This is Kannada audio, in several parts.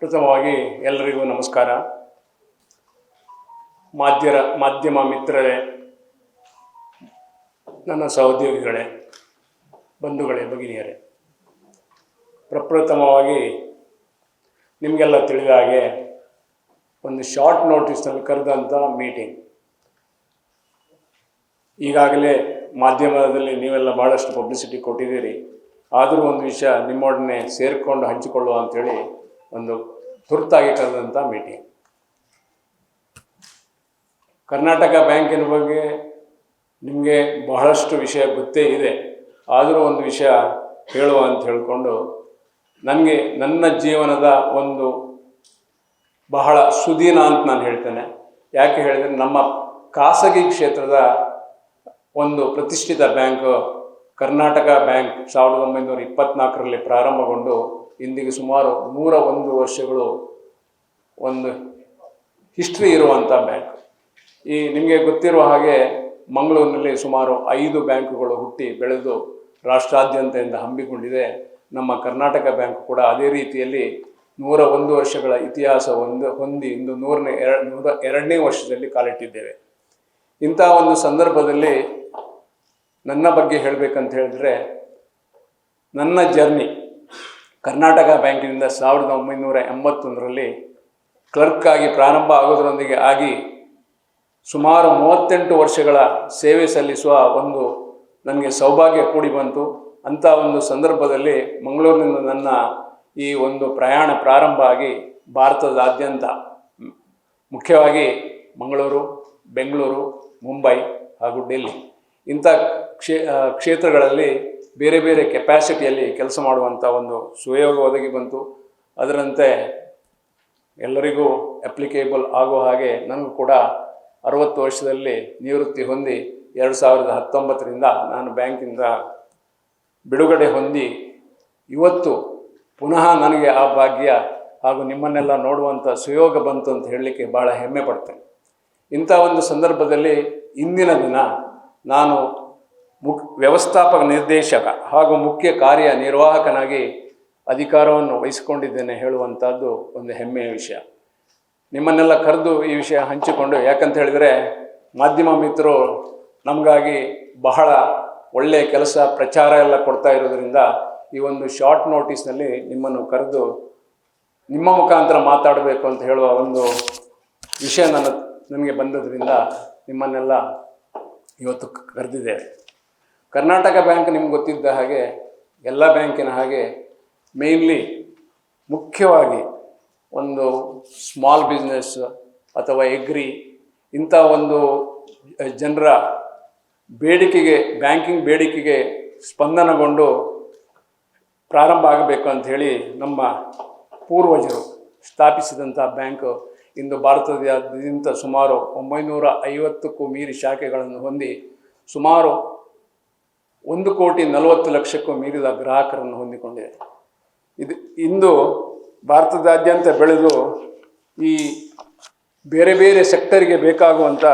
ಪ್ರಥಮವಾಗಿ ಎಲ್ಲರಿಗೂ ನಮಸ್ಕಾರ. ಮಾಧ್ಯರ, ಮಾಧ್ಯಮ ಮಿತ್ರರೇ, ನನ್ನ ಸಹೋದ್ಯೋಗಿಗಳೇ, ಬಂಧುಗಳೇ, ಭಗಿನಿಯರೇ. ಪ್ರಪ್ರಥಮವಾಗಿ ನಿಮಗೆಲ್ಲ ತಿಳಿದ ಹಾಗೆ ಒಂದು ಶಾರ್ಟ್ ನೋಟಿಸ್ನಲ್ಲಿ ಕರೆದಂಥ ಮೀಟಿಂಗ್ ಈಗಾಗಲೇ ಮಾಧ್ಯಮದಲ್ಲಿ ನೀವೆಲ್ಲ ಭಾಳಷ್ಟು ಪಬ್ಲಿಸಿಟಿ ಕೊಟ್ಟಿದ್ದೀರಿ. ಆದರೂ ಒಂದು ವಿಷಯ ನಿಮ್ಮೊಡನೆ ಸೇರಿಕೊಂಡು ಹಂಚಿಕೊಳ್ಳುವ ಅಂಥೇಳಿ ಒಂದು ತುರ್ತಾಗಿ ಕರೆದಂಥ ಮೀಟಿಂಗ್. ಕರ್ನಾಟಕ ಬ್ಯಾಂಕಿನ ಬಗ್ಗೆ ನಿಮಗೆ ಬಹಳಷ್ಟು ವಿಷಯ ಗೊತ್ತೇ ಇದೆ. ಆದರೂ ಒಂದು ವಿಷಯ ಹೇಳುವ ಅಂತ ಹೇಳಿಕೊಂಡು ನನಗೆ ನನ್ನ ಜೀವನದ ಒಂದು ಬಹಳ ಸುದೀನ ಅಂತ ನಾನು ಹೇಳ್ತೇನೆ. ಯಾಕೆ ಹೇಳಿದರೆ ನಮ್ಮ ಖಾಸಗಿ ಕ್ಷೇತ್ರದ ಒಂದು ಪ್ರತಿಷ್ಠಿತ ಬ್ಯಾಂಕ್ ಕರ್ನಾಟಕ ಬ್ಯಾಂಕ್ ಸಾವಿರದ ಒಂಬೈನೂರ ಇಪ್ಪತ್ನಾಲ್ಕರಲ್ಲಿ ಪ್ರಾರಂಭಗೊಂಡು ಇಂದಿಗೆ ಸುಮಾರು ನೂರ ಒಂದು ವರ್ಷಗಳು ಒಂದು ಹಿಸ್ಟ್ರಿ ಇರುವಂಥ ಬ್ಯಾಂಕ್. ಈ ನಿಮಗೆ ಗೊತ್ತಿರುವ ಹಾಗೆ ಮಂಗಳೂರಿನಲ್ಲಿ ಸುಮಾರು ಐದು ಬ್ಯಾಂಕುಗಳು ಹುಟ್ಟಿ ಬೆಳೆದು ರಾಷ್ಟ್ರಾದ್ಯಂತದಿಂದ ಹಮ್ಮಿಕೊಂಡಿದೆ. ನಮ್ಮ ಕರ್ನಾಟಕ ಬ್ಯಾಂಕ್ ಕೂಡ ಅದೇ ರೀತಿಯಲ್ಲಿ ನೂರ ಒಂದು ವರ್ಷಗಳ ಇತಿಹಾಸ ಒಂದು ಹೊಂದಿ ಇಂದು ನೂರನೇ ಎರಡು ನೂರ ಎರಡನೇ ವರ್ಷದಲ್ಲಿ ಕಾಲಿಟ್ಟಿದ್ದೇವೆ. ಇಂಥ ಒಂದು ಸಂದರ್ಭದಲ್ಲಿ ನನ್ನ ಬಗ್ಗೆ ಹೇಳಬೇಕಂತ ಹೇಳಿದ್ರೆ ನನ್ನ ಜರ್ನಿ ಕರ್ನಾಟಕ ಬ್ಯಾಂಕಿನಿಂದ ಸಾವಿರದ ಒಂಬೈನೂರ ಎಂಬತ್ತೊಂದರಲ್ಲಿ ಕ್ಲರ್ಕ್ ಆಗಿ ಪ್ರಾರಂಭ ಆಗೋದರೊಂದಿಗೆ ಆಗಿ ಸುಮಾರು ಮೂವತ್ತೆಂಟು ವರ್ಷಗಳ ಸೇವೆ ಸಲ್ಲಿಸುವ ಒಂದು ನನಗೆ ಸೌಭಾಗ್ಯ ಕೂಡಿ ಬಂತು. ಅಂಥ ಒಂದು ಸಂದರ್ಭದಲ್ಲಿ ಮಂಗಳೂರಿನಿಂದ ನನ್ನ ಈ ಒಂದು ಪ್ರಯಾಣ ಪ್ರಾರಂಭ ಆಗಿ ಭಾರತದಾದ್ಯಂತ. ಮುಖ್ಯವಾಗಿ ಮಂಗಳೂರು, ಬೆಂಗಳೂರು, ಮುಂಬೈ ಹಾಗೂ ಡೆಲ್ಲಿ. ಇಂಥ ಕ್ಷೇ, ಕ್ಷೇತ್ರಗಳಲ್ಲಿ ಬೇರೆ ಬೇರೆ ಕೆಪ್ಯಾಸಿಟಿಯಲ್ಲಿ ಕೆಲಸ ಮಾಡುವಂಥ ಒಂದು ಸುಯೋಗ ಒದಗಿ ಬಂತು. ಅದರಂತೆ ಎಲ್ಲರಿಗೂ ಅಪ್ಲಿಕೇಬಲ್ ಆಗೋ ಹಾಗೆ ನನಗೂ ಕೂಡ ಅರವತ್ತು ವರ್ಷದಲ್ಲಿ ನಿವೃತ್ತಿ ಹೊಂದಿ ಎರಡು ಸಾವಿರದ ಹತ್ತೊಂಬತ್ತರಿಂದ ನಾನು ಬ್ಯಾಂಕಿಂದ ಬಿಡುಗಡೆ ಹೊಂದಿ ಇವತ್ತು ಪುನಃ ನನಗೆ ಆ ಭಾಗ್ಯ ಹಾಗೂ ನಿಮ್ಮನ್ನೆಲ್ಲ ನೋಡುವಂಥ ಸುಯೋಗ ಬಂತು ಅಂತ ಹೇಳಲಿಕ್ಕೆ ಭಾಳ ಹೆಮ್ಮೆ ಪಡ್ತೇನೆ. ಇಂಥ ಒಂದು ಸಂದರ್ಭದಲ್ಲಿ ಇಂದಿನ ದಿನ ನಾನು ಮುಕ್, ವ್ಯವಸ್ಥಾಪಕ ನಿರ್ದೇಶಕ ಹಾಗೂ ಮುಖ್ಯ ಕಾರ್ಯನಿರ್ವಾಹಕನಾಗಿ ಅಧಿಕಾರವನ್ನು ವಹಿಸಿಕೊಂಡಿದ್ದೇನೆ ಹೇಳುವಂಥದ್ದು ಒಂದು ಹೆಮ್ಮೆಯ ವಿಷಯ. ನಿಮ್ಮನ್ನೆಲ್ಲ ಕರೆದು ಈ ವಿಷಯ ಹಂಚಿಕೊಂಡು, ಯಾಕಂತ ಹೇಳಿದರೆ ಮಾಧ್ಯಮ ಮಿತ್ರರು ನಮಗಾಗಿ ಬಹಳ ಒಳ್ಳೆಯ ಕೆಲಸ, ಪ್ರಚಾರ ಎಲ್ಲ ಕೊಡ್ತಾ ಇರೋದ್ರಿಂದ ಈ ಒಂದು ಶಾರ್ಟ್ ನೋಟಿಸ್ನಲ್ಲಿ ನಿಮ್ಮನ್ನು ಕರೆದು ನಿಮ್ಮ ಮುಖಾಂತರ ಮಾತಾಡಬೇಕು ಅಂತ ಹೇಳುವ ಒಂದು ವಿಷಯ ನನ್ನ, ನನಗೆ ಬಂದದ್ರಿಂದ ನಿಮ್ಮನ್ನೆಲ್ಲ ಇವತ್ತು ಕರೆದಿದ್ದೇವೆ. ಕರ್ನಾಟಕ ಬ್ಯಾಂಕ್ ನಿಮ್ಗೆ ಗೊತ್ತಿದ್ದ ಹಾಗೆ ಎಲ್ಲ ಬ್ಯಾಂಕಿನ ಹಾಗೆ ಮೇನ್ಲಿ ಮುಖ್ಯವಾಗಿ ಒಂದು ಸ್ಮಾಲ್ ಬಿಸ್ನೆಸ್ ಅಥವಾ ಎಗ್ರಿ ಇಂಥ ಒಂದು ಜನರ ಬೇಡಿಕೆಗೆ ಬ್ಯಾಂಕಿಂಗ್ ಬೇಡಿಕೆಗೆ ಸ್ಪಂದನಗೊಂಡು ಪ್ರಾರಂಭ ಆಗಬೇಕು ಅಂತ ಹೇಳಿ ನಮ್ಮ ಪೂರ್ವಜರು ಸ್ಥಾಪಿಸಿದಂಥ ಬ್ಯಾಂಕು ಇಂದು ಭಾರತದಾದ್ಯಂತ ಸುಮಾರು ಒಂಬೈನೂರ ಐವತ್ತಕ್ಕೂ ಮೀರಿ ಶಾಖೆಗಳನ್ನು ಹೊಂದಿ ಸುಮಾರು ಒಂದು ಕೋಟಿ ನಲವತ್ತು ಲಕ್ಷಕ್ಕೂ ಮೀರಿದ ಗ್ರಾಹಕರನ್ನು ಹೊಂದಿಕೊಂಡಿದೆ. ಇದು ಇಂದು ಭಾರತದಾದ್ಯಂತ ಬೆಳೆದು ಈ ಬೇರೆ ಬೇರೆ ಸೆಕ್ಟರ್ಗೆ ಬೇಕಾಗುವಂಥ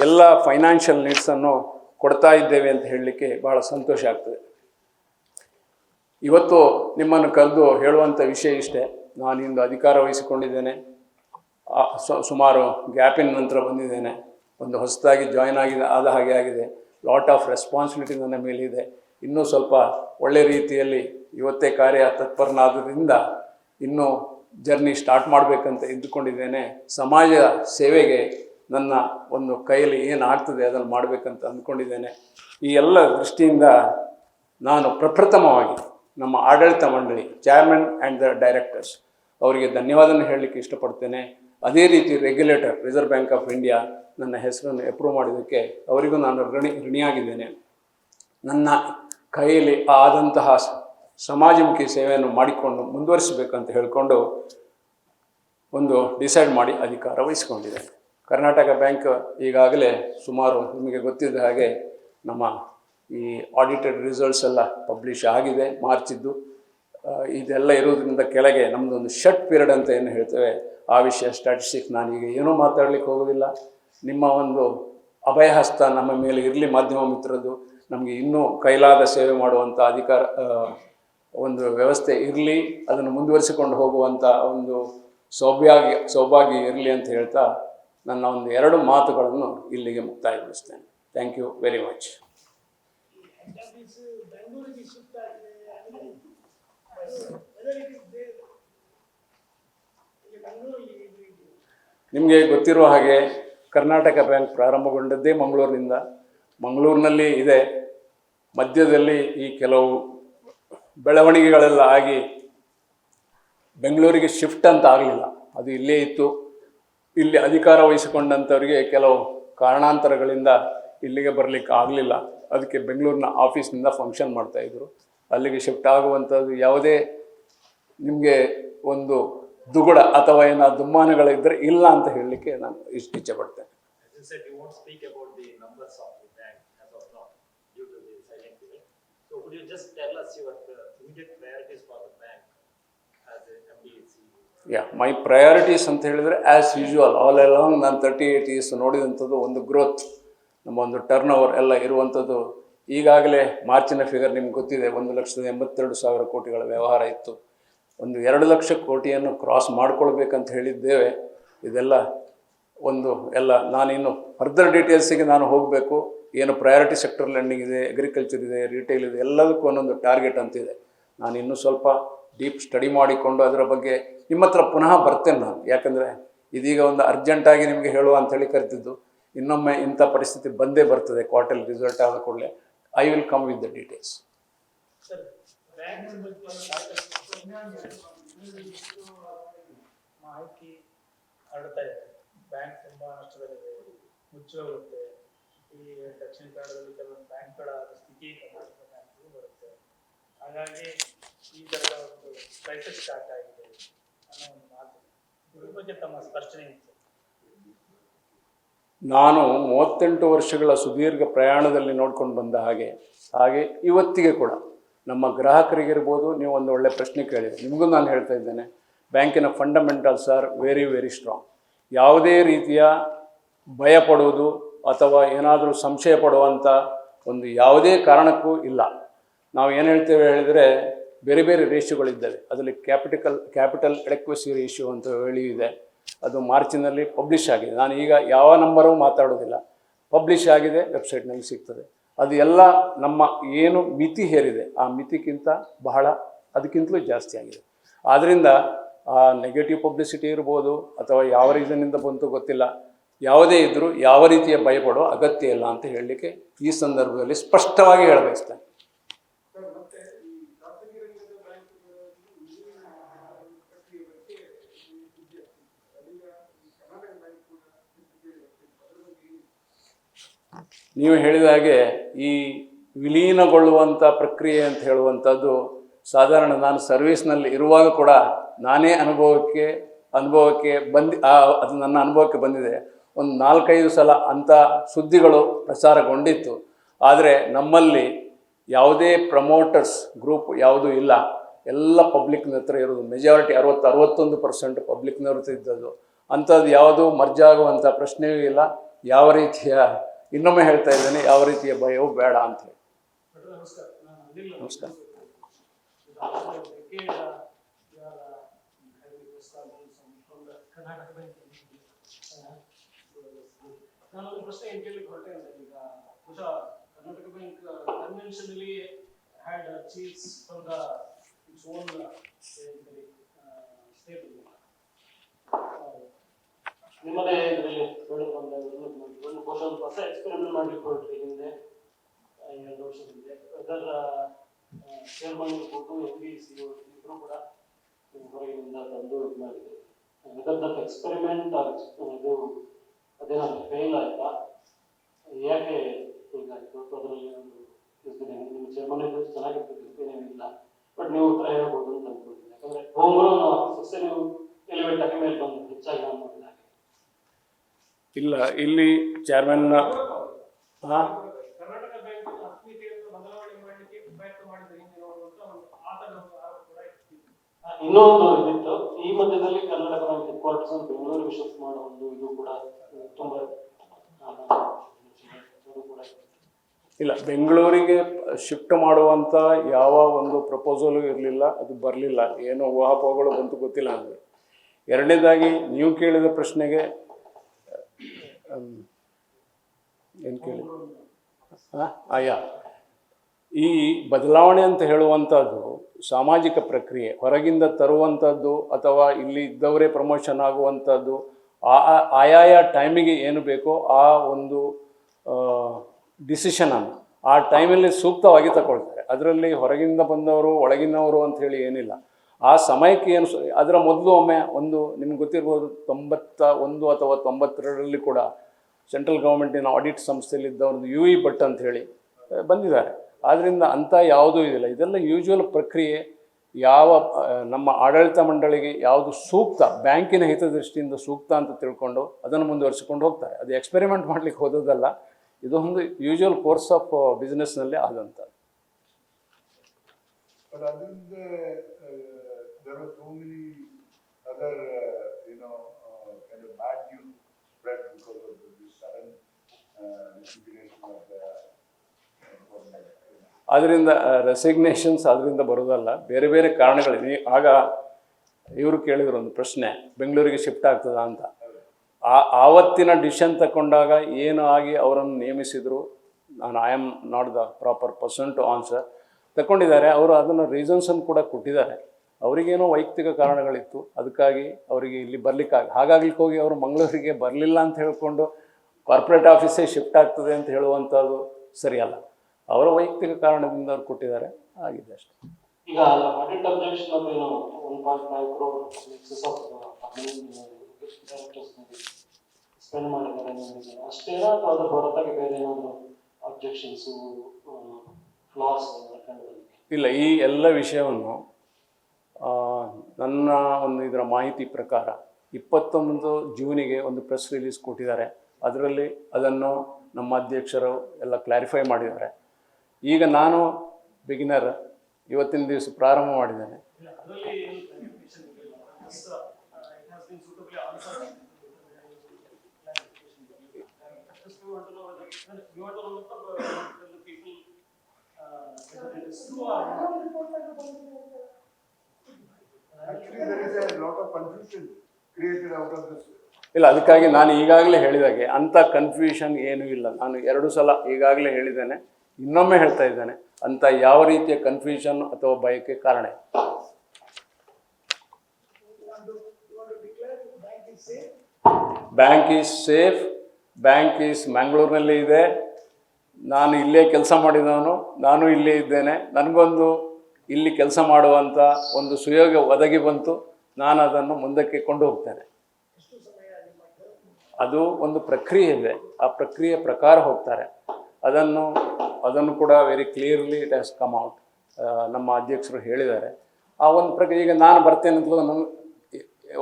ಎಲ್ಲ ಫೈನಾನ್ಷಿಯಲ್ ನೀಡ್ಸನ್ನು ಕೊಡ್ತಾ ಇದ್ದೇವೆ ಅಂತ ಹೇಳಲಿಕ್ಕೆ ಭಾಳ ಸಂತೋಷ ಆಗ್ತದೆ. ಇವತ್ತು ನಿಮ್ಮನ್ನು ಕರೆದು ಹೇಳುವಂಥ ವಿಷಯ ಇಷ್ಟೇ. ನಾನು ಇಂದು ಅಧಿಕಾರ ವಹಿಸಿಕೊಂಡಿದ್ದೇನೆ. ಸುಮಾರು ಗ್ಯಾಪಿನ ನಂತರ ಬಂದಿದ್ದೇನೆ. ಒಂದು ಹೊಸದಾಗಿ ಜಾಯ್ನ್ ಆಗಿದೆ ಆದ ಹಾಗೆ ಆಗಿದೆ. ಲಾಟ್ ಆಫ್ ರೆಸ್ಪಾನ್ಸಿಬಿಲಿಟಿ ನನ್ನ ಮೇಲಿದೆ. ಇನ್ನೂ ಸ್ವಲ್ಪ ಒಳ್ಳೆ ರೀತಿಯಲ್ಲಿ ಇವತ್ತೇ ಕಾರ್ಯ ತತ್ಪರನಾದ್ದರಿಂದ ಇನ್ನೂ ಜರ್ನಿ ಸ್ಟಾರ್ಟ್ ಮಾಡಬೇಕಂತ ಇದ್ದುಕೊಂಡಿದ್ದೇನೆ ಸಮಾಜ ಸೇವೆಗೆ ನನ್ನ ಒಂದು ಕೈಯಲ್ಲಿ ಏನು ಆಗ್ತದೆ ಅದನ್ನು ಮಾಡಬೇಕಂತ ಅಂದ್ಕೊಂಡಿದ್ದೇನೆ. ಈ ಎಲ್ಲ ದೃಷ್ಟಿಯಿಂದ ನಾನು ಪ್ರಪ್ರಥಮವಾಗಿ ನಮ್ಮ ಆಡಳಿತ ಮಂಡಳಿ ಚೇರ್ಮನ್ ಆ್ಯಂಡ್ ದ ಡೈರೆಕ್ಟರ್ಸ್ ಅವರಿಗೆ ಧನ್ಯವಾದನ ಹೇಳಲಿಕ್ಕೆ ಇಷ್ಟಪಡ್ತೇನೆ. ಅದೇ ರೀತಿ regulator Reserve Bank of India ನನ್ನ ಹೆಸರನ್ನು ಅಪ್ರೂವ್ ಮಾಡಿದ್ದಕ್ಕೆ ಅವರಿಗೂ ನಾನು ಋಣಿ, ಋಣಿಯಾಗಿದ್ದೇನೆ. ನನ್ನ ಕೈಯಲ್ಲಿ ಆದಂತಹ ಸಮಾಜಮುಖಿ ಸೇವೆಯನ್ನು ಮಾಡಿಕೊಂಡು ಮುಂದುವರಿಸಬೇಕಂತ ಹೇಳಿಕೊಂಡು ಒಂದು ಡಿಸೈಡ್ ಮಾಡಿ ಅಧಿಕಾರ ವಹಿಸಿಕೊಂಡಿದೆ. ಕರ್ನಾಟಕ ಬ್ಯಾಂಕ್ ಈಗಾಗಲೇ ಸುಮಾರು ನಿಮಗೆ ಗೊತ್ತಿದ್ದ ಹಾಗೆ ನಮ್ಮ ಈ ಆಡಿಟೆಡ್ ರಿಸಲ್ಟ್ಸ್ ಎಲ್ಲ ಪಬ್ಲಿಷ್ ಆಗಿದೆ, ಮಾರ್ಚಿದ್ದು. ಇದೆಲ್ಲ ಇರೋದ್ರಿಂದ ಕೆಳಗೆ ನಮ್ಮದೊಂದು ಶರ್ಟ್ ಪೀರಿಯಡ್ ಅಂತ ಏನು ಹೇಳ್ತೇವೆ. ಆ ವಿಷಯ ಸ್ಟ್ಯಾಟಿಸ್ಟಿಕ್ಸ್ ನಾನೀಗ ಏನೂ ಮಾತಾಡಲಿಕ್ಕೆ ಹೋಗೋದಿಲ್ಲ. ನಿಮ್ಮ ಒಂದು ಅಭಯಹಸ್ತ ನಮ್ಮ ಮೇಲೆ ಇರಲಿ ಮಾಧ್ಯಮ ಮಿತ್ರದ್ದು, ನಮಗೆ ಇನ್ನೂ ಕೈಲಾದ ಸೇವೆ ಮಾಡುವಂಥ ಅಧಿಕಾರ ಒಂದು ವ್ಯವಸ್ಥೆ ಇರಲಿ, ಅದನ್ನು ಮುಂದುವರಿಸಿಕೊಂಡು ಹೋಗುವಂಥ ಒಂದು ಸೌಭಾಗ್ಯ ಸೌಭಾಗ್ಯ ಇರಲಿ ಅಂತ ಹೇಳ್ತಾ ನನ್ನ ಒಂದು ಎರಡು ಮಾತುಗಳನ್ನು ಇಲ್ಲಿಗೆ ಮುಕ್ತಾಯಗೊಳಿಸ್ತೇನೆ ಥ್ಯಾಂಕ್ ಯು ವೆರಿ ಮಚ್. ನಿಮಗೆ ಗೊತ್ತಿರುವ ಹಾಗೆ ಕರ್ನಾಟಕ ಬ್ಯಾಂಕ್ ಪ್ರಾರಂಭಗೊಂಡದ್ದೇ ಮಂಗಳೂರಿನಿಂದ. ಮಂಗಳೂರಿನಲ್ಲಿ ಇದೆ. ಮಧ್ಯದಲ್ಲಿ ಈ ಕೆಲವು ಬೆಳವಣಿಗೆಗಳೆಲ್ಲ ಆಗಿ ಬೆಂಗಳೂರಿಗೆ ಶಿಫ್ಟ್ ಅಂತ ಆಗಲಿಲ್ಲ. ಅದು ಇಲ್ಲೇ ಇತ್ತು. ಇಲ್ಲಿ ಅಧಿಕಾರ ವಹಿಸಿಕೊಂಡಂಥವರಿಗೆ ಕೆಲವು ಕಾರಣಾಂತರಗಳಿಂದ ಇಲ್ಲಿಗೆ ಬರಲಿಕ್ಕೆ ಆಗಲಿಲ್ಲ. ಅದಕ್ಕೆ ಬೆಂಗಳೂರಿನ ಆಫೀಸ್ನಿಂದ ಫಂಕ್ಷನ್ ಮಾಡ್ತಾಯಿದ್ರು. ಅಲ್ಲಿಗೆ ಶಿಫ್ಟ್ ಆಗುವಂಥದ್ದು ಯಾವುದೇ ನಿಮಗೆ ಒಂದು ದುಗುಡ ಅಥವಾ ಏನೋ ದುಮ್ಮಾನಗಳಿದ್ದರೆ ಇಲ್ಲ ಅಂತ ಹೇಳಲಿಕ್ಕೆ ನಾನು ಇಷ್ಟು ಇಚ್ಛೆ ಪಡ್ತೇನೆ As you said, you won't speak about the numbers of the bank as of now due to the silent period. So could you just tell us your immediate priorities for the bank as a MD and CEO? Yeah my priorities ಅಂತ ಹೇಳಿದರೆ ಆ್ಯಸ್ ಯೂಶುವಲ್ ಆಲ್ ಅಲಾಂಗ್ ನಾನು ತರ್ಟಿ ಏಯ್ಟ್ ಇಯರ್ಸ್ ನೋಡಿದಂಥದ್ದು ಒಂದು ಗ್ರೋತ್ ನಮ್ಮ ಒಂದು ಟರ್ನ್ ಓವರ್ ಎಲ್ಲ ಇರುವಂಥದ್ದು ಈಗಾಗಲೇ ಮಾರ್ಚಿನ ಫಿಗರ್ ನಿಮ್ಗೆ ಗೊತ್ತಿದೆ ಒಂದು ಲಕ್ಷದ ಎಂಬತ್ತೆರಡು ಸಾವಿರ ಕೋಟಿಗಳ ವ್ಯವಹಾರ ಇತ್ತು ಒಂದು ಎರಡು ಲಕ್ಷ ಕೋಟಿಯನ್ನು ಕ್ರಾಸ್ ಮಾಡ್ಕೊಳ್ಬೇಕಂತ ಹೇಳಿದ್ದೇವೆ. ಇದೆಲ್ಲ ಒಂದು ಎಲ್ಲ ನಾನಿನ್ನು ಫರ್ದರ್ ಡೀಟೇಲ್ಸಿಗೆ ನಾನು ಹೋಗಬೇಕು. ಏನು ಪ್ರಯಾರಿಟಿ ಸೆಕ್ಟರ್ ಲ್ಯಾಂಡಿಂಗ್ ಇದೆ ಅಗ್ರಿಕಲ್ಚರ್ ಇದೆ ರಿಟೇಲ್ ಇದೆ, ಎಲ್ಲದಕ್ಕೂ ಒಂದೊಂದು ಟಾರ್ಗೆಟ್ ಅಂತಿದೆ ನಾನು ಇನ್ನೂ ಸ್ವಲ್ಪ ಡೀಪ್ ಸ್ಟಡಿ ಮಾಡಿಕೊಂಡು ಅದರ ಬಗ್ಗೆ ನಿಮ್ಮ ಹತ್ರ ಪುನಃ ಬರ್ತೇನೆ ನಾನು. ಯಾಕಂದರೆ ಇದೀಗ ಒಂದು ಅರ್ಜೆಂಟಾಗಿ ನಿಮಗೆ ಹೇಳುವ ಅಂಥೇಳಿ ಕರೆದಿದ್ದು. ಇನ್ನೊಮ್ಮೆ ಇಂಥ ಪರಿಸ್ಥಿತಿ ಬಂದೇ ಬರ್ತದೆ ಕ್ವಾರ್ಟರ್ ರಿಸಲ್ಟ್ ಆದ ಕೂಡಲೇ. I will come with the details ಮಾಹಿತಿ ಹರಡ್ತಾ ಇದೆ. ಬ್ಯಾಂಕ್ ತುಂಬಾ ನಷ್ಟದಲ್ಲಿದೆ. ಮುಚ್ಚೋಗುತ್ತೆ ಈ ದಕ್ಷಿಣ ಕನ್ನಡದಲ್ಲಿ ಕೆಲವೊಂದು ಬ್ಯಾಂಕ್ಗಳ ಸ್ಥಿತಿ ಕರ್ನಾಟಕ ಬ್ಯಾಂಕ್ಗಳು ಬರುತ್ತೆ. ಹಾಗಾಗಿ ಈ ತರದ ಒಂದು ಕ್ರೈಸಿಸ್ ಸ್ಟಾರ್ಟ್ ಆಗಿದೆ ಅನ್ನೋ ಒಂದು ಮಾತು. ಇದ್ರ ಬಗ್ಗೆ ತಮ್ಮ ಸ್ಪಷ್ಟನೆ ನಾನು ಮೂವತ್ತೆಂಟು ವರ್ಷಗಳ ಸುದೀರ್ಘ ಪ್ರಯಾಣದಲ್ಲಿ ನೋಡ್ಕೊಂಡು ಬಂದ ಹಾಗೆ ಹಾಗೆ ಇವತ್ತಿಗೆ ಕೂಡ. ನಮ್ಮ ಗ್ರಾಹಕರಿಗಿರ್ಬೋದು, ನೀವು ಒಂದು ಒಳ್ಳೆ ಪ್ರಶ್ನೆ ಕೇಳಿ. ನಿಮಗೂ ನಾನು ಹೇಳ್ತಾ ಇದ್ದೇನೆ, ಬ್ಯಾಂಕಿನ fundamentals are very very strong ಯಾವುದೇ ರೀತಿಯ ಭಯ ಪಡುವುದು ಅಥವಾ ಏನಾದರೂ ಸಂಶಯ ಪಡುವಂಥ ಒಂದು ಯಾವುದೇ ಕಾರಣಕ್ಕೂ ಇಲ್ಲ. ನಾವು ಏನು ಹೇಳ್ತೇವೆ ಹೇಳಿದರೆ, ಬೇರೆ ಬೇರೆ ರೇಷ್ಯೋಗಳಿದ್ದಾವೆ ಅದರಲ್ಲಿ ಕ್ಯಾಪಿಟಲ್ ಕ್ಯಾಪಿಟಲ್ ಎಡಕ್ವಸಿ ರೇಷ್ಯೋ ಅಂತ ಹೇಳಿ ಇದೆ. ಅದು ಮಾರ್ಚಿನಲ್ಲಿ ಪಬ್ಲಿಷ್ ಆಗಿದೆ. ನಾನು ಈಗ ಯಾವ ನಂಬರು ಮಾತಾಡೋದಿಲ್ಲ. ಪಬ್ಲಿಷ್ ಆಗಿದೆ ವೆಬ್ಸೈಟ್ನಲ್ಲಿ ಸಿಗ್ತದೆ. ಅದು ಎಲ್ಲ ನಮ್ಮ ಏನು ಮಿತಿ ಹೇರಿದೆ, ಆ ಮಿತಿಗಿಂತ ಬಹಳ ಅದಕ್ಕಿಂತಲೂ ಜಾಸ್ತಿ ಆಗಿದೆ. ಆದ್ದರಿಂದ ಆ ನೆಗೆಟಿವ್ ಪಬ್ಲಿಸಿಟಿ ಇರ್ಬೋದು, ಅಥವಾ ಯಾವ ರೀಸನ್ನಿಂದ ಬಂತು ಗೊತ್ತಿಲ್ಲ, ಯಾವುದೇ ಇದ್ದರೂ ಯಾವ ರೀತಿಯ ಭಯಪಡೋ ಅಗತ್ಯ ಇಲ್ಲ ಅಂತ ಹೇಳಲಿಕ್ಕೆ ಈ ಸಂದರ್ಭದಲ್ಲಿ ಸ್ಪಷ್ಟವಾಗಿ ಹೇಳಬಯಸ್ತೇನೆ. ನೀವು ಹೇಳಿದ ಹಾಗೆ ಈ ವಿಲೀನಗೊಳ್ಳುವಂಥ ಪ್ರಕ್ರಿಯೆ ಅಂತ ಹೇಳುವಂಥದ್ದು ಸಾಧಾರಣ ನಾನು ಸರ್ವಿಸ್ನಲ್ಲಿ ಇರುವಾಗ ಕೂಡ ನಾನೇ ಅನುಭವಕ್ಕೆ ಅನುಭವಕ್ಕೆ ಬಂದು ಅದು ನನ್ನ ಅನುಭವಕ್ಕೆ ಬಂದಿದೆ. ಒಂದು ನಾಲ್ಕೈದು ಸಲ ಅಂಥ ಸುದ್ದಿಗಳು ಪ್ರಸಾರಗೊಂಡಿತ್ತು. ಆದರೆ ನಮ್ಮಲ್ಲಿ ಯಾವುದೇ ಪ್ರಮೋಟರ್ಸ್ ಗ್ರೂಪ್ ಯಾವುದೂ ಇಲ್ಲ. ಎಲ್ಲ ಪಬ್ಲಿಕ್ನ ಹತ್ರ ಇರೋದು ಮೆಜಾರಿಟಿ ಅರವತ್ತು, ಅರವತ್ತೊಂದು ಪರ್ಸೆಂಟ್ ಪಬ್ಲಿಕ್ನವ್ರ ಇದ್ದದ್ದು. ಅಂಥದ್ದು ಯಾವುದು ಮರ್ಜಾಗುವಂಥ ಪ್ರಶ್ನೆಯೂ ಇಲ್ಲ. ಯಾವ ರೀತಿಯ ಇನ್ನೊಮ್ಮೆ ಹೇಳ್ತಾ ಇದ್ದೇನೆ, ಯಾವ ರೀತಿಯ ಭಯವೂ ಬೇಡ ಅಂತ ಹೇಳಿ. ನಮಸ್ಕಾರ. ಈಗ Karnataka Bank conventionally had chiefs from the it's ನಿಮ್ಮದೇ ಇದರಲ್ಲಿ ಒಂದು ಹೊಸ ಎಕ್ಸ್ಪೆರಿಮೆಂಟ್ ಮಾಡ್ಲಿಕ್ಕೆ ಹೊರಟ್ರಿ ಹಿಂದೆ ಎರಡು ವರ್ಷದ ಹಿಂದೆ ಅದರ ಚೇರ್ಮನ್ ಇರ್ಬೋದು ಎಂ ಬಿ ಸಿ ಇಬ್ಬರು ಕೂಡ ಹೊರಗಿನಿಂದ ತಂದು ಇದು ಮಾಡಿದೆ ವೆದರ್ ಎಕ್ಸ್ಪೆರಿಮೆಂಟ್ ಇದು ಅದೇನಾದ್ರು ಫೇಲ್ ಆಯ್ತಾ? ಯಾಕೆ ಫೇಲ್ ಅಥವಾ ಅದರಲ್ಲಿ ಒಂದು ನಿಮ್ಮ ಚೇರ್ಮನ್ ಇದ್ದು ಚೆನ್ನಾಗಿರ್ತದೆ ಏನೇನಿಲ್ಲ ಬಟ್ ನೀವು ಉತ್ತರ ಹೇಳ್ಬೋದು ಅಂತ ಅನ್ಕೊಂಡಿದ್ದೀನಿ. ಯಾಕಂದ್ರೆ ಹೋಮ್ ಲೋನ್ ಸಸ್ಯ ನೀವು ಎಲಿವೇಟ್ ಆಗಿ ಮೇಲೆ ಬಂದು ಹೆಚ್ಚಾಗಿ ನಾನು ಹಾಗೆ ಇಲ್ಲ ಇಲ್ಲಿ ಚೇರ್ಮನ್ ಹಾಂ? ಇನ್ನೊಂದು ಇದಿತ್ತು ಈ ಮಧ್ಯದಲ್ಲಿ Karnataka Bank headquarters Bengaluru shift ಮಾಡೋ ಒಂದು ಇದು ಕೂಡ ತುಂಬಾ. ಇಲ್ಲ ಬೆಂಗಳೂರಿಗೆ ಶಿಫ್ಟ್ ಮಾಡುವಂಥ ಯಾವ ಒಂದು ಪ್ರಪೋಸಲು ಇರಲಿಲ್ಲ ಅದು ಬರಲಿಲ್ಲ. ಏನೋ ಊಹಾಪೋಹಗಳು ಬಂತು ಗೊತ್ತಿಲ್ಲ ನನಗೆ. ಎರಡನೇದಾಗಿ ನೀವು ಕೇಳಿದ ಪ್ರಶ್ನೆಗೆ ಏನು ಕೇಳಿ? ಹಾಂ? ಆಯಾ. ಈ ಬದಲಾವಣೆ ಅಂತ ಹೇಳುವಂಥದ್ದು ಸಾಮಾಜಿಕ ಪ್ರಕ್ರಿಯೆ ಹೊರಗಿಂದ ತರುವಂಥದ್ದು ಅಥವಾ ಇಲ್ಲಿ ಇದ್ದವರೇ ಪ್ರಮೋಷನ್ ಆಗುವಂಥದ್ದು ಆ ಆಯಾ ಆಯಾಯ ಟೈಮಿಗೆ ಏನು ಬೇಕೋ ಆ ಒಂದು ಡಿಸಿಷನನ್ನು ಆ ಟೈಮಲ್ಲಿ ಸೂಕ್ತವಾಗಿ ತಗೊಳ್ತಾರೆ ಅದರಲ್ಲಿ ಹೊರಗಿಂದ ಬಂದವರು ಒಳಗಿನವರು ಅಂಥೇಳಿ ಹೇಳಿ ಏನಿಲ್ಲ. ಆ ಸಮಯಕ್ಕೆ ಏನು ಅದರ ಮೊದಲು ಒಮ್ಮೆ ಒಂದು ನಿಮ್ಗೆ ಗೊತ್ತಿರ್ಬೋದು ತೊಂಬತ್ತ ಒಂದು ಅಥವಾ ತೊಂಬತ್ತೆರಡರಲ್ಲಿ ಕೂಡ ಸೆಂಟ್ರಲ್ ಗೌರ್ಮೆಂಟಿನ ಆಡಿಟ್ ಸಂಸ್ಥೆಯಲ್ಲಿದ್ದವ್ರದ್ದು ಯು ಇ ಭಟ್ ಅಂತ ಹೇಳಿ ಬಂದಿದ್ದಾರೆ. ಆದ್ದರಿಂದ ಅಂಥ ಯಾವುದೂ ಇದಿಲ್ಲ. ಇದೆಲ್ಲ ಯೂಶುವಲ್ ಪ್ರಕ್ರಿಯೆ, ಯಾವ ನಮ್ಮ ಆಡಳಿತ ಮಂಡಳಿಗೆ ಯಾವುದು ಸೂಕ್ತ, ಬ್ಯಾಂಕಿನ ಹಿತದೃಷ್ಟಿಯಿಂದ ಸೂಕ್ತ ಅಂತ ತಿಳ್ಕೊಂಡು ಅದನ್ನು ಮುಂದುವರಿಸಿಕೊಂಡು ಹೋಗ್ತಾರೆ. ಅದು ಎಕ್ಸ್ಪೆರಿಮೆಂಟ್ ಮಾಡಲಿಕ್ಕೆ ಹೋದದ್ದಲ್ಲ ಇದೊಂದು ಯೂಶುವಲ್ ಕೋರ್ಸ್ ಆಫ್ ಬಿಸ್ನೆಸ್ನಲ್ಲಿ ಆದಂಥದ್ದು. There were so many other, uh, you know, uh, kind of bad news spread because of this sudden uh, of the uh, government. ಅದರಿಂದ ರೆಸಿಗ್ನೇಷನ್ಸ್ ಅದರಿಂದ ಬರೋದಲ್ಲ ಬೇರೆ ಬೇರೆ ಕಾರಣಗಳಿವೆ ಆಗ ಇವರು ಕೇಳಿದ್ರು ಒಂದು ಪ್ರಶ್ನೆ ಬೆಂಗಳೂರಿಗೆ ಶಿಫ್ಟ್ ಆಗ್ತದ ಅಂತ. ಆ ಆವತ್ತಿನ ಡಿಸಿಷನ್ ತಗೊಂಡಾಗ ಏನು ಆಗಿ ಅವರನ್ನು ನೇಮಿಸಿದರು? ನಾನು I am not the proper person to answer ತಗೊಂಡಿದ್ದಾರೆ ಅವರು ಅದನ್ನು ರೀಸನ್ಸನ್ನು ಕೂಡ ಕೊಟ್ಟಿದ್ದಾರೆ. ಅವರಿಗೇನೋ ವೈಯಕ್ತಿಕ ಕಾರಣಗಳಿತ್ತು. ಅದಕ್ಕಾಗಿ ಅವರಿಗೆ ಇಲ್ಲಿ ಬರ್ಲಿಕ್ಕಾಗ ಹಾಗಾಗ್ಲಿಕ್ಕೆ ಹೋಗಿ ಅವರು ಮಂಗಳೂರಿಗೆ ಬರಲಿಲ್ಲ ಅಂತ ಹೇಳಿಕೊಂಡು ಕಾರ್ಪೊರೇಟ್ ಆಫೀಸೇ ಶಿಫ್ಟ್ ಆಗ್ತದೆ ಅಂತ ಹೇಳುವಂಥದ್ದು ಸರಿಯಲ್ಲ. ಅವರ ವೈಯಕ್ತಿಕ ಕಾರಣದಿಂದ ಅವ್ರು ಕೊಟ್ಟಿದ್ದಾರೆ. ಆಗಿದೆ ಅಷ್ಟೇ. ಈಗ ಸ್ಪೆಂಡ್ ಮಾಡಿದ್ದಾರೆ. ಅಷ್ಟೇನಾ ಅಥವಾ ಅದ್ರ ಹೊರತಾಗಿ ಬೇರೆ ಏನಾದ್ರು ಅಬ್ಜೆಕ್ಷನ್ಸು ಫ್ಲಾಸ್ ಇಲ್ಲ ಈ ಎಲ್ಲ ವಿಷಯವನ್ನು ನನ್ನ ಒಂದು ಇದರ ಮಾಹಿತಿ ಪ್ರಕಾರ ಇಪ್ಪತ್ತೊಂದು ಜೂನಿಗೆ ಒಂದು ಪ್ರೆಸ್ ರಿಲೀಸ್ ಕೊಟ್ಟಿದ್ದಾರೆ. ಅದರಲ್ಲಿ ಅದನ್ನು ನಮ್ಮ ಅಧ್ಯಕ್ಷರು ಎಲ್ಲ ಕ್ಲಾರಿಫೈ ಮಾಡಿದ್ದಾರೆ. ಈಗ ನಾನು ಬಿಗಿನರ್ ಇವತ್ತಿನ ದಿವಸ ಪ್ರಾರಂಭ ಮಾಡಿದ್ದೇನೆ. ಇಲ್ಲ, ಅದಕ್ಕಾಗಿ ನಾನು ಈಗಾಗಲೇ ಹೇಳಿದಾಗೆ ಅಂಥ ಕನ್ಫ್ಯೂಷನ್ ಏನೂ ಇಲ್ಲ. ನಾನು ಎರಡು ಸಲ ಈಗಾಗಲೇ ಹೇಳಿದ್ದೇನೆ, ಇನ್ನೊಮ್ಮೆ ಹೇಳ್ತಾ ಇದ್ದೇನೆ ಅಂತ ಯಾವ ರೀತಿಯ ಕನ್ಫ್ಯೂಷನ್ ಅಥವಾ ಭಯಕ್ಕೆ ಕಾರಣ. Bank is safe bank is ಮ್ಯಾಂಗ್ಳೂರಿನಲ್ಲಿ ಇದೆ. ನಾನು ಇಲ್ಲೇ ಕೆಲಸ ಮಾಡಿದವನು, ನಾನು ಇಲ್ಲೇ ಇದ್ದೇನೆ. ನನಗೊಂದು ಇಲ್ಲಿ ಕೆಲಸ ಮಾಡುವಂಥ ಒಂದು ಸುಯೋಗ ಒದಗಿ ಬಂತು, ನಾನು ಅದನ್ನು ಮುಂದಕ್ಕೆ ಕೊಂಡು ಹೋಗ್ತೇನೆ. ಅದು ಒಂದು ಪ್ರಕ್ರಿಯೆ ಇದೆ. ಆ ಪ್ರಕ್ರಿಯೆ ಪ್ರಕಾರ ಹೋಗ್ತಾರೆ. ಅದನ್ನು ಅದನ್ನು ಕೂಡ very clearly it has come out ನಮ್ಮ ಅಧ್ಯಕ್ಷರು ಹೇಳಿದ್ದಾರೆ. ಆ ಒಂದು ಪ್ರಕ್ರಿಯೆ, ಈಗ ನಾನು ಬರ್ತೇನೆ ಅಂತ ನನಗೆ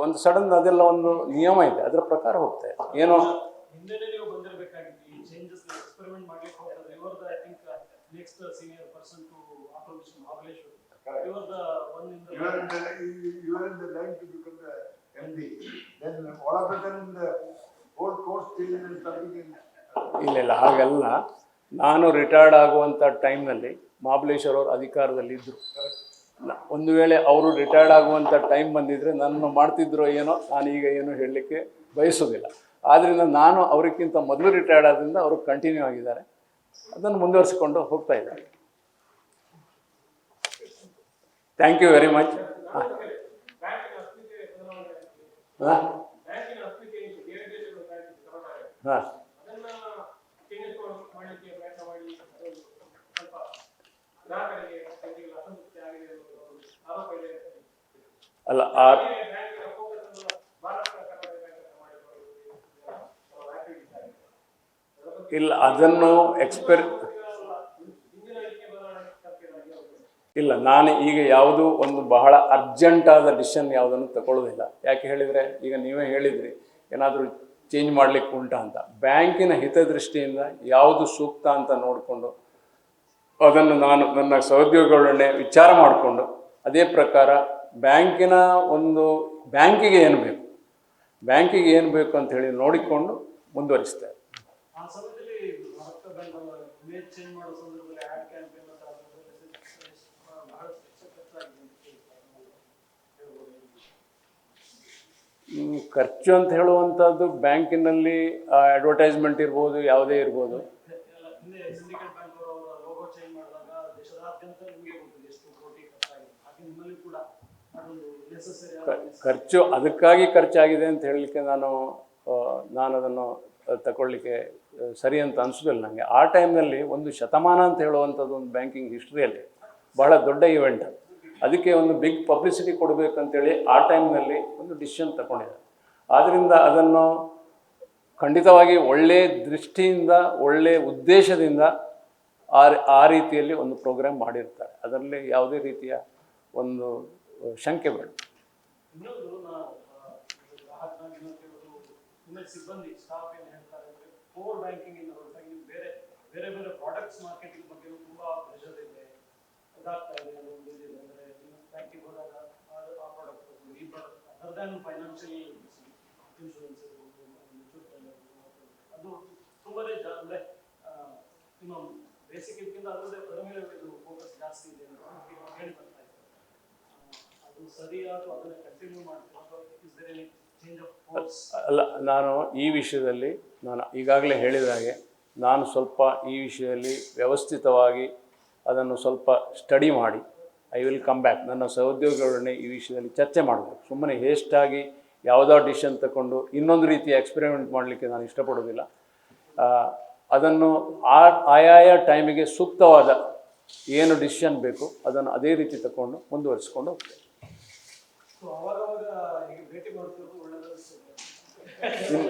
ಒಂದು ಸಡನ್ ಅದೆಲ್ಲ ಒಂದು ನಿಯಮ ಇದೆ. ಅದರ ಪ್ರಕಾರ ಹೋಗ್ತಾ ಇದೆ ಏನೋ next senior person to Mahabaleshwar ಇವರ್ the one in You are in the, you- you are in the line to become the MD. Then all of a sudden, the whole course changes and something in. ಇಲ್ಲ ಇಲ್ಲ ಹಾಗಲ್ಲ. ನಾನು ರಿಟೈರ್ಡ್ ಆಗುವಂಥ ಟೈಮ್ನಲ್ಲಿ ಮಹಾಬಲೇಶ್ವರ ಅವರು ಅಧಿಕಾರದಲ್ಲಿ ಇದ್ದರು ಒಂದು ವೇಳೆ ಅವರು ರಿಟೈರ್ಡ್ ಆಗುವಂಥ ಟೈಮ್ ಬಂದಿದ್ರೆ ನನ್ನ ಮಾಡ್ತಿದ್ರು ಏನೋ ನಾನು ಈಗ ಏನು ಹೇಳಲಿಕ್ಕೆ ಬಯಸೋದಿಲ್ಲ ಆದ್ದರಿಂದ ನಾನು ಅವರಿಗಿಂತ ಮೊದಲು ರಿಟೈರ್ಡ್ ಆದ್ರಿಂದ ಅವರು ಕಂಟಿನ್ಯೂ ಆಗಿದ್ದಾರೆ. ಅದನ್ನು ಮುಂದುವರಿಸಿಕೊಂಡು ಹೋಗ್ತಾ ಇದ್ದಾರೆ. ಥ್ಯಾಂಕ್ ಯು ವೆರಿ ಮಚ್ ಹಾಂ ಹಾಂ ಅಲ್ಲ ಆ ಇಲ್ಲ ಅದನ್ನು ಎಕ್ಸ್ಪೆರಿ ನಾನು ಈಗ ಯಾವುದು ಒಂದು ಬಹಳ ಅರ್ಜೆಂಟಾದ ಡಿಸಿಷನ್ ಯಾವುದನ್ನು ತಗೊಳ್ಳೋದಿಲ್ಲ. ಯಾಕೆ ಹೇಳಿದರೆ, ಈಗ ನೀವೇ ಹೇಳಿದ್ರಿ, ಏನಾದರೂ ಚೇಂಜ್ ಮಾಡಲಿಕ್ಕೆ ಉಂಟ ಅಂತ. ಬ್ಯಾಂಕಿನ ಹಿತದೃಷ್ಟಿಯಿಂದ ಯಾವುದು ಸೂಕ್ತ ಅಂತ ನೋಡಿಕೊಂಡು ಅದನ್ನು ನಾನು ನನ್ನ ಸಹೋದ್ಯೋಗಿಗಳನ್ನೇ ವಿಚಾರ ಮಾಡಿಕೊಂಡು, ಅದೇ ಪ್ರಕಾರ ಬ್ಯಾಂಕಿನ ಒಂದು, ಬ್ಯಾಂಕಿಗೆ ಏನು ಬೇಕು? ಬ್ಯಾಂಕಿಗೆ ಏನು ಬೇಕು ಅಂತ ಹೇಳಿ ನೋಡಿಕೊಂಡು ಮುಂದುವರಿಸ್ತೇವೆ ಆ ಸಮಯದಲ್ಲಿ ಮಹತ್ವ ಬ್ಯಾಂಕ್ ಇಮೇಜ್ ಚೇಂಜ್ ಮಾಡೋ ಸಂದರ್ಭದಲ್ಲಿ ಆ್ಯಡ್ ಕ್ಯಾಂಪೇನ್ ಅಂತ ಅದರಲ್ಲಿ ಬಹಳ ಖರ್ಚಾಗಿದೆ ಅಂತ ಹೇಳ್ಬೋದು. ಹ್ಮ್, ಖರ್ಚು ಅಂತ ಹೇಳುವಂಥದ್ದು ಬ್ಯಾಂಕಿನಲ್ಲಿ ಅಡ್ವರ್ಟೈಸ್ಮೆಂಟ್ ಇರ್ಬೋದು ಯಾವುದೇ ಇರ್ಬೋದು. ಖರ್ಚು ಅದಕ್ಕಾಗಿ ಖರ್ಚಾಗಿದೆ ಅಂತ ಹೇಳಲಿಕ್ಕೆ ನಾನು ನಾನು ಅದನ್ನು ತಗೊಳ್ಳಿಕ್ಕೆ ಸರಿ ಅಂತ ಅನಿಸೋದಿಲ್ಲ ನನಗೆ ಆ ಟೈಮ್ನಲ್ಲಿ ಒಂದು ಶತಮಾನ ಅಂತ ಹೇಳುವಂಥದ್ದು ಒಂದು ಬ್ಯಾಂಕಿಂಗ್ ಹಿಸ್ಟ್ರಿಯಲ್ಲಿ ಬಹಳ ದೊಡ್ಡ ಇವೆಂಟ್ ಅದು. ಅದಕ್ಕೆ ಒಂದು ಬಿಗ್ ಪಬ್ಲಿಸಿಟಿ ಕೊಡಬೇಕಂತೇಳಿ ಆ ಟೈಮ್ನಲ್ಲಿ ಒಂದು ಡಿಸಿಷನ್ ತಗೊಂಡಿದೆ ಆದ್ದರಿಂದ ಅದನ್ನು ಖಂಡಿತವಾಗಿ ಒಳ್ಳೆಯ ದೃಷ್ಟಿಯಿಂದ ಒಳ್ಳೆಯ ಉದ್ದೇಶದಿಂದ ಆ ಆ ರೀತಿಯಲ್ಲಿ ಒಂದು ಪ್ರೋಗ್ರಾಮ್ ಮಾಡಿರ್ತಾರೆ. ಅದರಲ್ಲಿ ಯಾವುದೇ ರೀತಿಯ ಒಂದು ಶಂಕೆ ಬೇಡ. ಕೋರ್ ಬ್ಯಾಂಕಿಂಗ್ ಬೇರೆ ಬೇರೆ ಬೇರೆ ಪ್ರಾಡಕ್ಟ್ಸ್ ಮಾರ್ಕೆಟಿಂಗ್ ಬಗ್ಗೆ ತುಂಬಾ ಪ್ರೆಷರ್ ಇದೆ. ಅಲ್ಲ ನಾನು ಈ ವಿಷಯದಲ್ಲಿ ನಾನು ಈಗಾಗಲೇ ಹೇಳಿದ ಹಾಗೆ ನಾನು ಸ್ವಲ್ಪ ಈ ವಿಷಯದಲ್ಲಿ ವ್ಯವಸ್ಥಿತವಾಗಿ ಅದನ್ನು ಸ್ವಲ್ಪ ಸ್ಟಡಿ ಮಾಡಿ ಐ ವಿಲ್ ಕಮ್ ಬ್ಯಾಕ್ ನನ್ನ ಸಹೋದ್ಯೋಗಿಗಳೊಡನೆ ಈ ವಿಷಯದಲ್ಲಿ ಚರ್ಚೆ ಮಾಡಬೇಕು. ಸುಮ್ಮನೆ ಹೇಸ್ಟಾಗಿ ಯಾವುದೋ ಡಿಶನ್ ತಗೊಂಡು ಇನ್ನೊಂದು ರೀತಿಯ ಎಕ್ಸ್ಪೆರಿಮೆಂಟ್ ಮಾಡಲಿಕ್ಕೆ ನಾನು ಇಷ್ಟಪಡೋದಿಲ್ಲ ಅದನ್ನು ಆ ಆಯಾಯ ಟೈಮಿಗೆ ಸೂಕ್ತವಾದ ಏನು ಡಿಸಿಷನ್ ಬೇಕು ಅದನ್ನು ಅದೇ ರೀತಿ ತಗೊಂಡು ಮುಂದುವರಿಸ್ಕೊಂಡು ಹೋಗ್ತೇನೆ. ಸೊ ಅವಾಗವಾಗ ಹೀಗೆ ಭೇಟಿ ಮಾಡ್ತಿರೋದು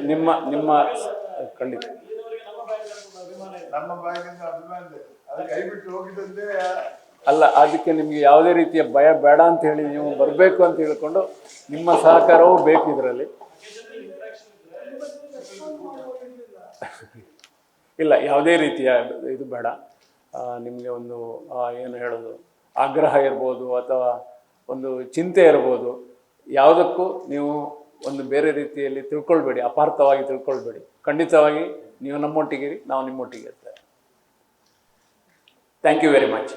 ನಿಮ್ಮ ನಿಮ್ಮ ಖಂಡಿತ ಇಲ್ಲಿನವರೆಗೆ ನಮ್ಮ ಬ್ಯಾಂಕ್ ಅಂತ ಅಭಿಮಾನ ಇದೆ ಅಲ್ಲ, ಅದಕ್ಕೆ ನಿಮಗೆ ಯಾವುದೇ ರೀತಿಯ ಭಯ ಬೇಡ ಅಂತ ಹೇಳಿ ನೀವು ಬರಬೇಕು ಅಂತ ಹೇಳಿಕೊಂಡು ನಿಮ್ಮ ಸಹಕಾರವೂ ಬೇಕು ಇದರಲ್ಲಿ. ಇಲ್ಲ, ಯಾವುದೇ ರೀತಿಯ ಇದು ಬೇಡ. ನಿಮಗೆ ಒಂದು ಏನು ಹೇಳೋದು, ಆಗ್ರಹ ಇರ್ಬೋದು ಅಥವಾ ಒಂದು ಚಿಂತೆ ಇರ್ಬೋದು, ಯಾವುದಕ್ಕೂ ನೀವು ಒಂದು ಬೇರೆ ರೀತಿಯಲ್ಲಿ ತಿಳ್ಕೊಳ್ಬೇಡಿ, ಅಪಾರ್ಥವಾಗಿ ತಿಳ್ಕೊಳ್ಬೇಡಿ. ಖಂಡಿತವಾಗಿ ನೀವು ನಮ್ಮೊಟ್ಟಿಗೆ ನಾವು ನಿಮ್ಮೊಟ್ಟಿಗೆ ಇರ್ತೇವೆ ಥ್ಯಾಂಕ್ ಯು ವೆರಿ ಮಚ್